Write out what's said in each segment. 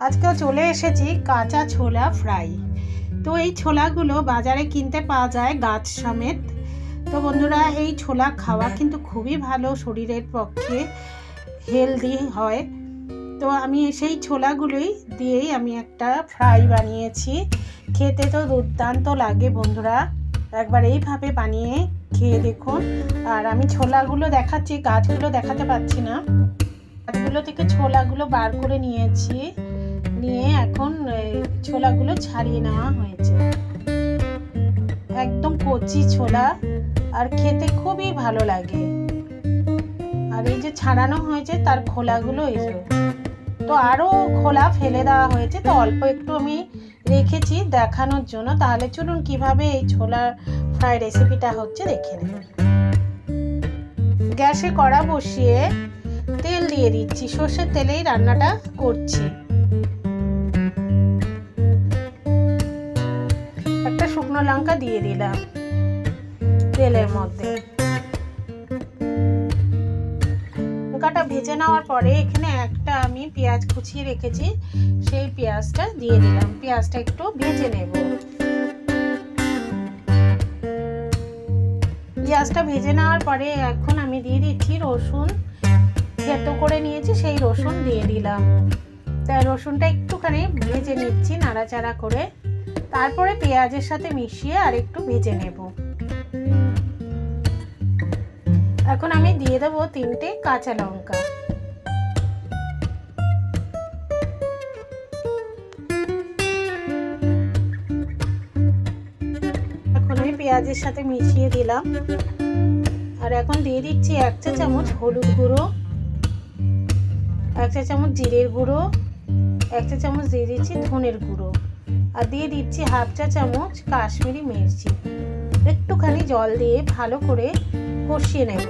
আজকেও চলে এসেছি কাঁচা ছোলা ফ্রাই। তো এই ছোলাগুলো বাজারে কিনতে পাওয়া যায় গাছ সমেত। তো বন্ধুরা, এই ছোলা খাওয়া কিন্তু খুবই ভালো শরীরের পক্ষে হেলদি হয়। তো আমি সেই ছোলাগুলোই দিয়েই আমি একটা ফ্রাই বানিয়েছি। খেতে তো দুর্দান্ত লাগে বন্ধুরা। একবার এইভাবে বানিয়ে খেয়ে দেখুন। আর আমি ছোলাগুলো দেখাচ্ছি, গাছগুলো দেখাতে পাচ্ছি না। গাছগুলো থেকে ছোলাগুলো বার করে নিয়েছি। নিয়ে এখন ছোলাগুলো ছাড়িয়ে নেওয়া হয়েছে। একদম কচি ছোলা, আর খেতে খুবই ভালো লাগে। আর এই যে ছাড়ানো হয়েছে, তার খোলাগুলো এই যে। তো আরও খোলা ফেলে দেওয়া হয়েছে, তো অল্প একটু আমি রেখেছি দেখানোর জন্য। তাহলে চলুন কীভাবে এই ছোলা ফ্রাই রেসিপিটা হচ্ছে দেখে নেব গ্যাসে কড়া বসিয়ে তেল দিয়ে দিচ্ছি। সর্ষের তেলেই রান্নাটা করছি। শুকনো লঙ্কা দিয়ে দিলাম তেলের মধ্যে। লঙ্কাটা ভেজে নেওয়ার পরে এখানে একটা আমি পেঁয়াজ কুচিয়ে রেখেছি, সেই পেঁয়াজটা দিয়ে দিলাম। পেঁয়াজটা একটু ভেজে নেব। পেঁয়াজটা ভেজে নেওয়ার পরে এখন আমি দিয়ে দিচ্ছি রসুন। থেতো করে নিয়েছি, সেই রসুন দিয়ে দিলাম। তা রসুনটা একটুখানি ভেজে নিচ্ছি, নাড়াচাড়া করে। তারপরে পেঁয়াজের সাথে মিশিয়ে আর একটু ভেজে নেব। এখন আমি দিয়ে দেবো তিনটে কাঁচা লঙ্কা। এখন আমি পেঁয়াজের সাথে মিশিয়ে দিলাম। আর এখন দিয়ে দিচ্ছি এক চা চামচ হলুদ গুঁড়ো, এক চা চামচ জিরের গুঁড়ো, এক চা চামচ দিয়ে দিচ্ছি ধনের গুঁড়ো। আর দিয়ে দিচ্ছি হাফ চা চামচ কাশ্মীরি মির্চি। একটুখানি জল দিয়ে ভালো করে কষিয়ে নেব।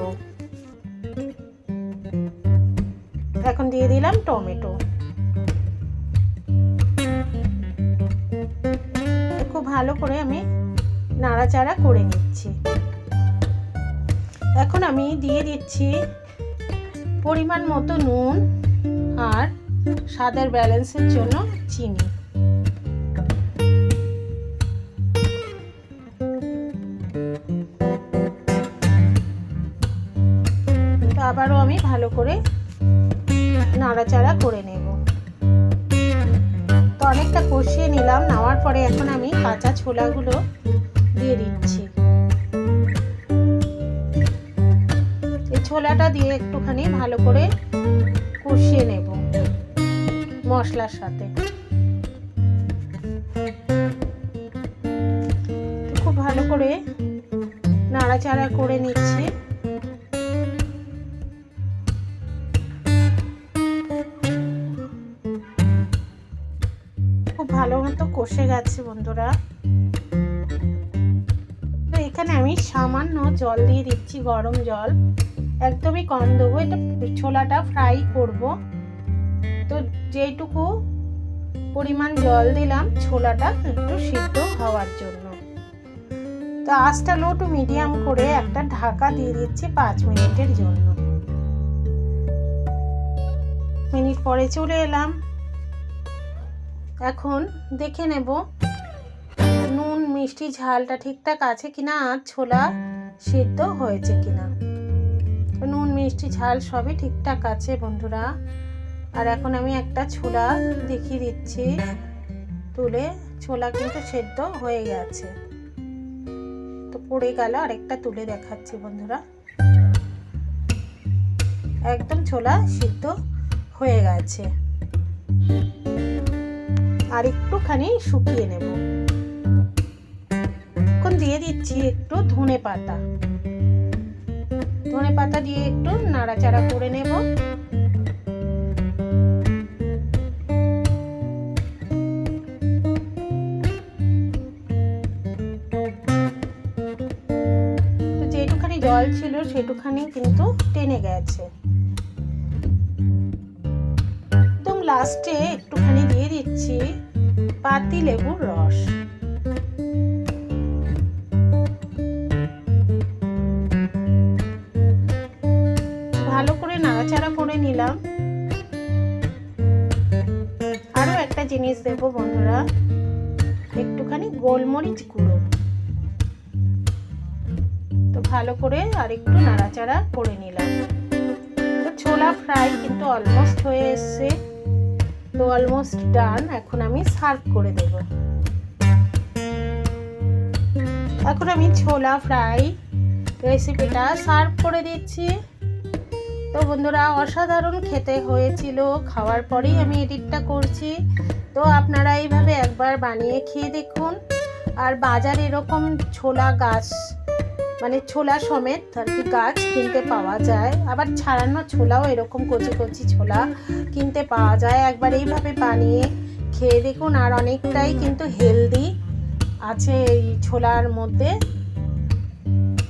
এখন দিয়ে দিলাম টমেটো। খুব ভালো করে আমি নাড়াচাড়া করে নিচ্ছি। এখন আমি দিয়ে দিচ্ছি পরিমাণ মতো নুন আর স্বাদের ব্যালেন্সের জন্য চিনি। আবারও আমি ভালো করে নাড়াচাড়া করে নেব। তো অনেকটা কষিয়ে নিলাম, নেওয়ার পরে এখন আমি কাঁচা ছোলাগুলো দিয়ে দিচ্ছি। এই ছোলাটা দিয়ে একটুখানি ভালো করে কষিয়ে নেব মশলার সাথে। খুব ভালো করে নাড়াচাড়া করে নিচ্ছি। কষে গেছে বন্ধুরা। তো এখানে আমি সামান্য জল দিয়ে দিচ্ছি, গরম জল। একদমই কম দেবো, এটা ছোলাটা ফ্রাই করব। তো যেটুকু পরিমাণ জল দিলাম, ছোলাটা একটু সিদ্ধ হওয়ার জন্য। তো আঁচটা লো টু মিডিয়াম করে একটা ঢাকা দিয়ে দিচ্ছি পাঁচ মিনিটের জন্য। মিনিট পরে চলে এলাম। এখন দেখে নেব। নুন, মিষ্টি, ঝালটা ঠিকঠাক আছে কিনা, আর ছোলা সিদ্ধ হয়েছে কিনা। নুন, মিষ্টি, ঝাল সবই ঠিকঠাক আছে বন্ধুরা। আর এখন আমি একটা ছোলা দেখিয়ে দিচ্ছি। তুলে ছোলা কিন্তু সেদ্ধ হয়ে গেছে। তো পড়ে গেল, আরেকটা তুলে দেখাচ্ছি বন্ধুরা। একদম ছোলা সিদ্ধ হয়ে গেছে। আর একটুখানি শুকিয়ে নেব। এখন দিয়ে দিচ্ছি একটু ধনে পাতা। ধনে পাতা দিয়ে একটু নাড়াচাড়া করে নেব। যেটুখানি জল ছিল সেটুখানি কিন্তু টেনে গেছে। একদম লাস্টে একটুখানি দিচ্ছি পাতি লেবুর রস। ভালো করে নাড়াচাড়া করে নিলাম। আরও জিনিস দেবো বন্ধুরা, একটুখানি গোলমরিচ গুঁড়ো। তো ভালো করে আর একটু নাড়াচাড়া করে নিলাম। তো ছোলা ফ্রাই কিন্তু অলমোস্ট হয়ে এসছে। তো অলমোস্ট ডান এখন আমি সার্ভ করে দেব। এখন আমি ছোলা ফ্রাই রেসিপিটা সার্ভ করে দিচ্ছি। তো বন্ধুরা, অসাধারণ খেতে হয়েছিল। খাওয়ার পরেই আমি এডিটটা করছি। তো আপনারা এইভাবে একবার বানিয়ে খেয়ে দেখুন। আর বাজারে এরকম ছোলা গাছ মানে ছোলা সমেত আর কি গাছ কিনতে পাওয়া যায়। আবার ছাড়ানো ছোলাও এরকম কচি কচি ছোলা কিনতে পাওয়া যায়। একবার এইভাবে বানিয়ে খেয়ে দেখুন, আর অনেকটাই কিন্তু হেলদি আছে এই ছোলার মধ্যে।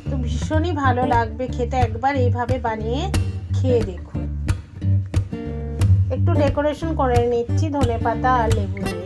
তো ভীষণই ভালো লাগবে খেতে, একবার এইভাবে বানিয়ে খেয়ে দেখুন। একটু ডেকোরেশন করে নিচ্ছি ধনে পাতা আর লেবু দিয়ে।